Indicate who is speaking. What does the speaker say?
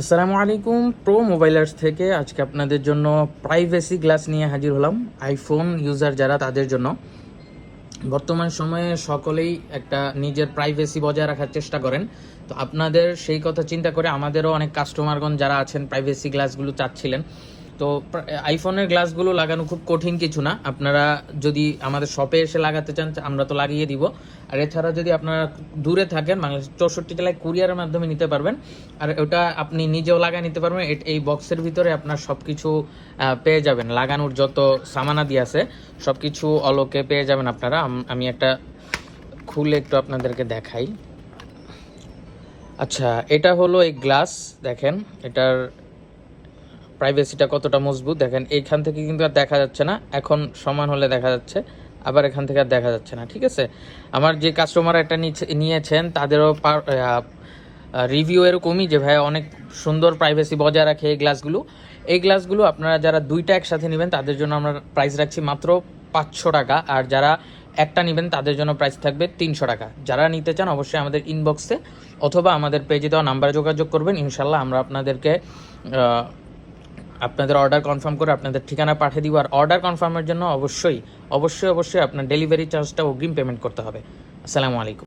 Speaker 1: আসসালামু আলাইকুম প্রো মোবাইলার্স থেকে আজকে আপনাদের জন্য প্রাইভেসি গ্লাস নিয়ে হাজির হলাম। আইফোন ইউজার যারা, তাদের জন্য। বর্তমান সময়ে সকলেই একটা নিজের প্রাইভেসি বজায় রাখার চেষ্টা করেন। তো আপনাদের সেই কথা চিন্তা করে আমাদেরও অনেক কাস্টমারগণ যারা আছেন প্রাইভেসি গ্লাসগুলো চাচ্ছিলেন। তো আইফোনের গ্লাসগুলো লাগানো খুব কঠিন কিছু না। আপনারা যদি আমাদের শপে এসে লাগাতে চান, আমরা তো লাগিয়ে দিব। আর এছাড়া যদি আপনারা দূরে থাকেন, বাংলাদেশ চৌষট্টি জেলায় কুরিয়ারের মাধ্যমে নিতে পারবেন। আর ওটা আপনি নিজেও লাগায় নিতে পারবেন। এই বক্সের ভিতরে আপনার সব কিছু পেয়ে যাবেন। লাগানোর যত সামানাদি আছে সব কিছু অলোকে পেয়ে যাবেন আপনারা। আমি একটা খুলে একটু আপনাদেরকে দেখাই। আচ্ছা এটা হলো এই গ্লাস দেখেন। এটার প্রাইভেসিটা কতটা মজবুত? দেখেন, এইখান থেকে কিন্তু আর দেখা যাচ্ছে না। এখন সমান হলে দেখা যাচ্ছে, আবার এখান থেকে আর দেখা যাচ্ছে না, ঠিক আছে? আমার যে কাস্টমার একটা নিয়েছেন, তাদেরও রিভিউ এরকমই যে ভাই অনেক সুন্দর প্রাইভেসি বজায় রাখে এই গ্লাসগুলো এই গ্লাসগুলো আপনারা যারা দুইটা একসাথে নেবেন, তাদের জন্য আমরা প্রাইস রাখছি মাত্র পাঁচশো টাকা। আর যারা একটা নেবেন, তাদের জন্য প্রাইস থাকবে তিনশো টাকা। যারা নিতে চান, অবশ্যই আমাদের ইনবক্সে অথবা আমাদের পেজে দেওয়া নাম্বারে যোগাযোগ করবেন। ইনশাল্লাহ আমরা আপনাদেরকে আপনাদের অর্ডার কনফার্ম করে আপনাদের ঠিকানা পাঠিয়ে দিব। আর অর্ডার কনফার্মের জন্য অবশ্যই অবশ্যই অবশ্যই আপনার ডেলিভারি চার্জটা অগ্রিম পেমেন্ট করতে হবে। আসসালামু আলাইকুম।